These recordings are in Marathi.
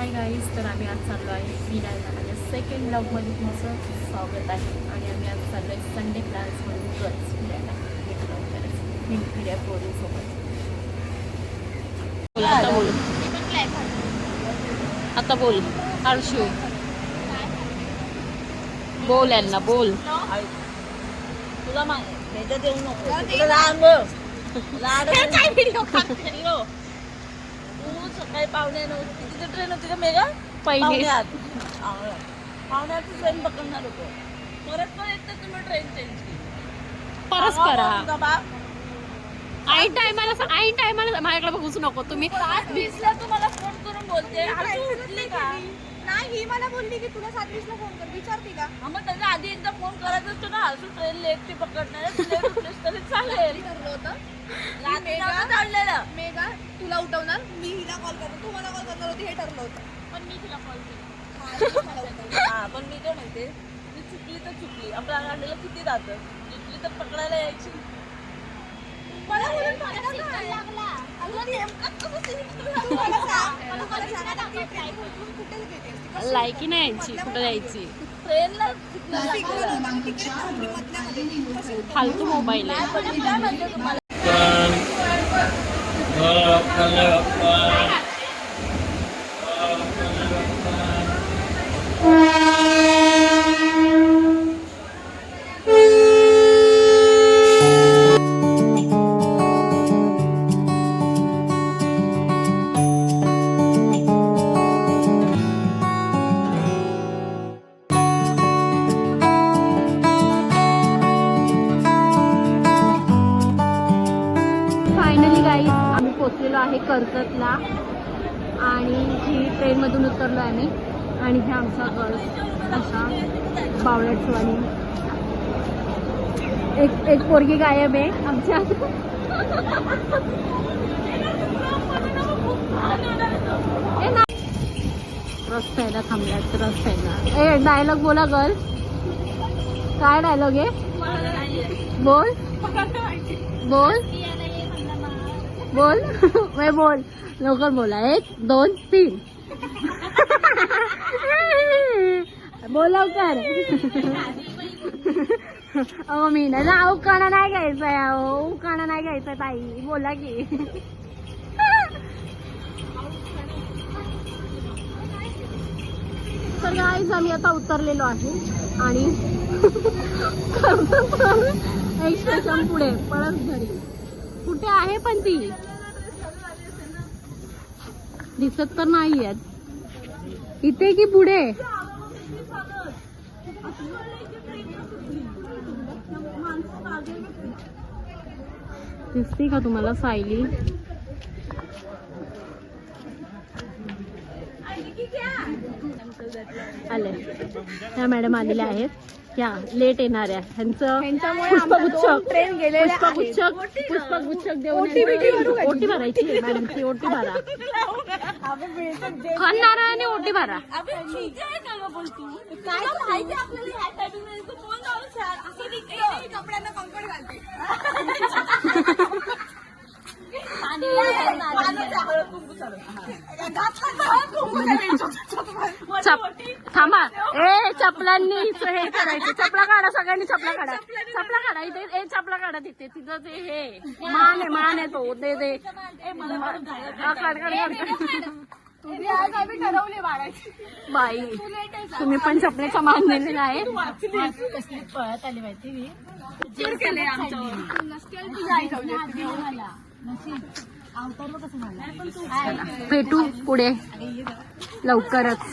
हाय गाईज तर आम्ही आज चाललो आहे फिरायला माझ्या सेकंड ब्लॉगमध्ये तुमचं स्वागत आहे. आणि आम्ही आज चाललो आहे संडे प्लॅन्स म्हणून गर्ल्स फिरायला फिर्या पोरीसोबत. आता बोल. आता बोल हर्षू. बोल यांना बोल. तुला माहिती देऊ नको. काय व्हिडिओ तू सकाळी पावणे किती ट्रेन होती का मेगा पहिली. पावण्यात. पावण्यात. ट्रेन पकडणार होतो. परत पण येत तुम्ही ट्रेन चेंज केली. परस्परा तुझा बाप ऐन टायमाला ऐन टायमाला माझ्याकडे बघूच नको तुम्ही. सात वीसला तू मला फोन करून बोलते. हर्षू उठली का? नाही ही मला बोलली की तुला सात वीसला फोन कर. विचारते का? हा, मग त्याच्या आधी एकदा फोन करायचा असतो ना. हर्षू ट्रेन लेटची पकडणार तरी चालेल. ठरलं होतं. मेघा तुला उठवणार मी हिला कॉल करतो तू मला कॉल करणार होती हे ठरलं होतं. पण मी तुला कॉल केला. हा, हिने मला उठवलं. हा पण मी काय म्हणते मी चुकली तर चुकली. आपल्या गाडीला किती राहतं चुकली तर पकडायला यायची. मला बोलून फायदा काय? अगं, नेमकंच कसं सिलेक्ट झालं मला सांग. मला मला सांग आता ती train कुठून कुठे गेली असती? कशी? लायकी नाही यांची कुठं जायची ट्रेनला सिग्नल होतं, तिकडे थांबली मधल्यामध्ये. कशी उठवली? फालतू मोबाईल आहे. पण मी काय म्हणते तुम्हाला फायनली आम्ही पोचलेलो आहे कर्जतला. आणि ही ट्रेनमधून उतरलो आहे आम्ही. आणि हे आमचा गर्ल्स असा बावळ्याचवाणी एक एक पोरगी गायब आहे आमच्या रस नाही. रस्त्याला थांबल्यात रस्त्याला ए डायलॉग बोला गर्ल काय डायलॉग आहे? बोल. बोल. बोल. वे बोल. लवकर बोला. एक दोन तीन. बोल लवकर. अहो मी ना ना उकाणा नाही घ्यायचाय. अहो उकाणा नाही घ्यायचा ताई. बोला की. तर गाईज आम्ही आता उतरलेलो आहे आणि एक स्टेशन पुढे पळस घरी. कुठे आहे पण ती? दिसत तर नाही आहेत इथे की पुढे? दिसते का तुम्हाला सायली? आले. त्या मॅडम आलेल्या आहेत. ह्या लेट येणाऱ्या ह्यांचं ह्यांच्यामुळे आमच्या दोन पुष्पगुच्छ ट्रेन गेलेल्या आहेत. पुष्पगुच्छ पुष्पगुच्छ देऊन OT बिटी भरू का? ओटी भरायची आहे मॅडमची ओटी भरा. खाणार आणि ओटी भरा. कपड्यांना थांबा. ए चपलांनी हे करायचं. चपला काढा सगळ्यांनी चपला काढा. चपला काढा. इथे ए चपला काढा तिथे. तिथं ते हे. मान आहे मान आहे तो. दे दे. काढ, काढ, बाई तुम्ही पण चपल्याचा मान दिलेला आहे. पळत आली माहिती मी केले आमच्यावर पेटू भेटू पुढे. लवकरच.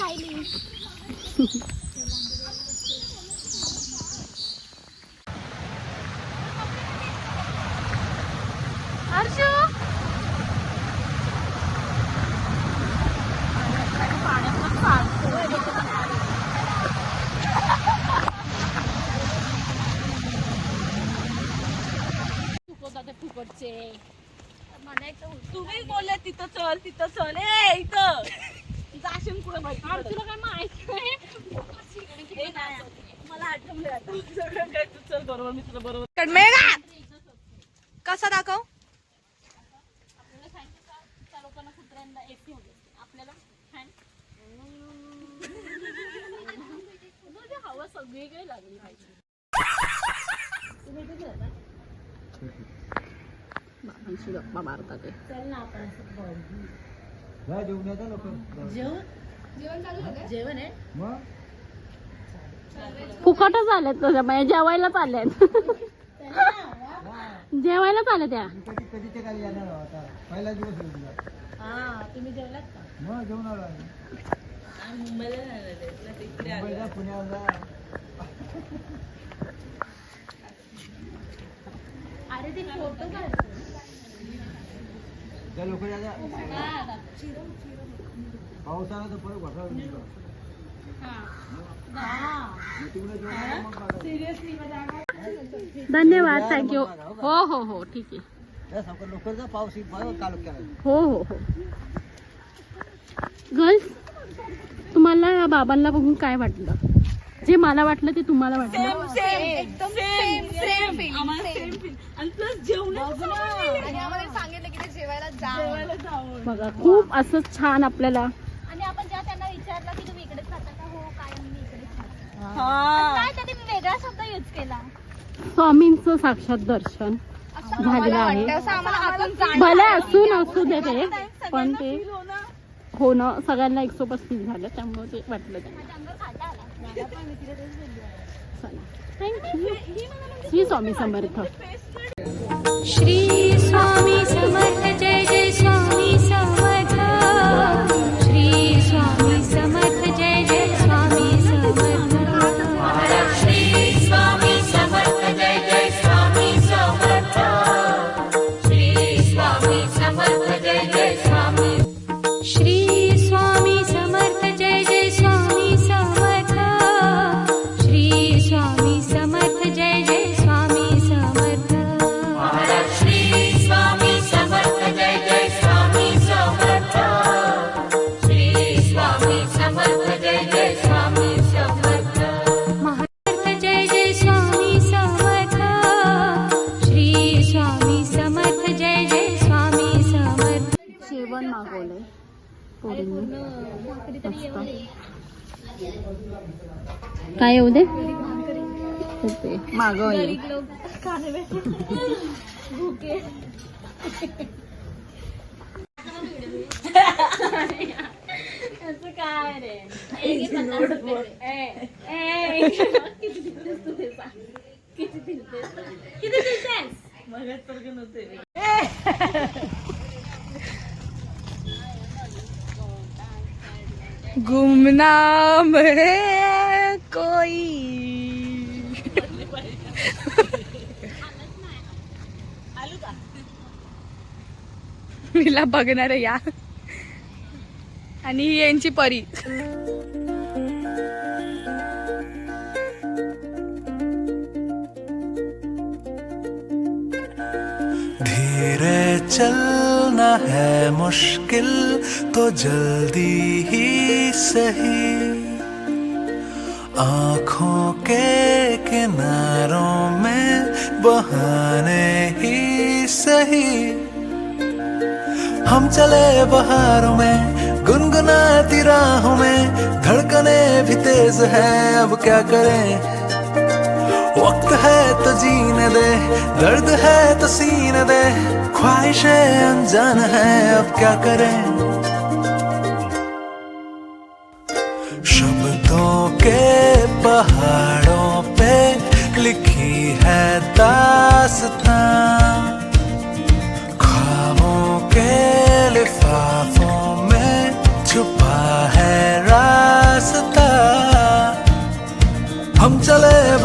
राहिली. फुकवतात ते फुकटचे तुम्ही बोलले तिथं चल तिथं चल. ए इथं. जाशील कुठं माहिती हर्षूला काय माहिती नाही. मला आठवलं आता. सगळं काय तू चल बरोबर मी तुला बरोबर कसा दाखव? आपल्याला फॅन त्या लोकांना कुत्र्यांना एसी होते आपल्याला फॅन म्हणजे हवा सगळीकडे लागली पाहिजे बाबांशी गप्पा मारतात ते जेवण आहे मग? फुकटच आल्यात तुझ्या म्हणजे जेवायलाच आल्यात जेवायलाच आल्या त्या. कधी काही येणार आता. पहिला दिवस येऊन जा हा तुम्ही जेवलात का? मग जेवण आलो आम्ही. आम्ही मुंबईला नाही आले, ना तिकडे आलो. मुंबईला पुण्याला. अरे ते फोटो त्या लोक पाऊस आला तर परत घोटाळा. धन्यवाद थँक्यू हो हो हो ठीक आहे. पाऊस चालू हो हो हो. गर्ल्स तुम्हाला या बाबांना बघून काय वाटलं? जे मला वाटलं ते तुम्हाला वाटलं. सेम एकदम सेम सेम. आणि प्लस जेवणाचं आणि आम्हाला सांगितलं की ते जेवायला जा जेवायला जावं बघा खूप असं छान आपल्याला आणि आपण जेव्हा त्यांना विचारलं की तुम्ही इकडेच राहता का? हो काय मी इकडेच राहते. हा. काय त्याने मी वेगळा शब्द यूज केला. स्वामींचं साक्षात दर्शन असं झालेलं आहे. वाटतं, असं आम्हाला आतून जाणवलं. भले असू नसू दे ते पण ते होणं सगळ्यांना एकसोबत फील झालं त्यामुळे ते वाटलं ते. माझ्या अंगावर काटा आला. मला पण मी तिला तेच बोलली आहे. चला. Thank you Shri Swami Samarth. Shri Swami Samarth जय जय स्वामी जेवण मागवलंय पोरींनी. काय येऊ दे मागवले असं काय रे किती. किती दिलतेस? किती दिलतेस? मगाचसारखं नव्हते गुमनाम है कोई। मिला मीला बघणार या. आणि ही यांची परी. धीरे चलना है मुश्किल तो जल्दी ही सही। आँखों के किनारों में बहाने ही सही। हम चले बहारों में, गुनगुनाती राहों में, धड़कने भी तेज है, अब क्या करें? वक्त है तो जीने दे दर्द है तो सीने दे ख्वाहिशें अनजान है अब क्या करें?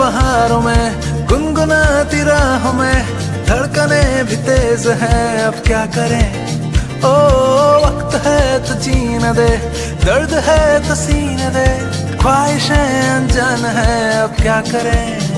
बहारों में, गुनगुनाती राहों में, धड़कने भी तेज है, अब क्या करें? ओ, वक्त है तो जीने दे, दर्द है तो सीन दे, ख्वाहिशें अनजान है, अब क्या करें?